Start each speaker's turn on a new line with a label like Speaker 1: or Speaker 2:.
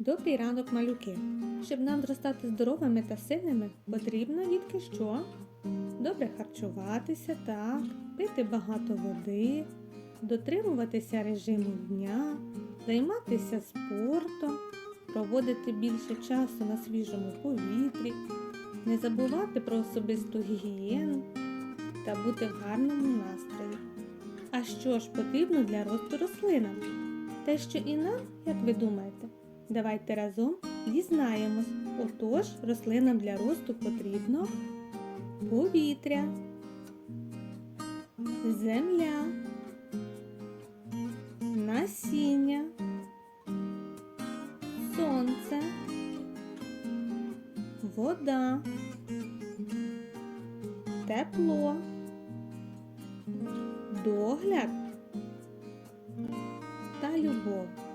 Speaker 1: Добрий ранок, малюки. Щоб нам зростати здоровими та сильними, потрібно дітки що? Добре харчуватися, так, пити багато води, дотримуватися режиму дня, займатися спортом, проводити більше часу на свіжому повітрі, не забувати про особисту гігієну та бути в гарному настрої. А що ж потрібно для росту рослинам? Те, що і нам, як ви думаєте? Давайте разом дізнаємось. Отож, рослинам для росту потрібно повітря, земля, насіння, сонце, вода, тепло, догляд та любов.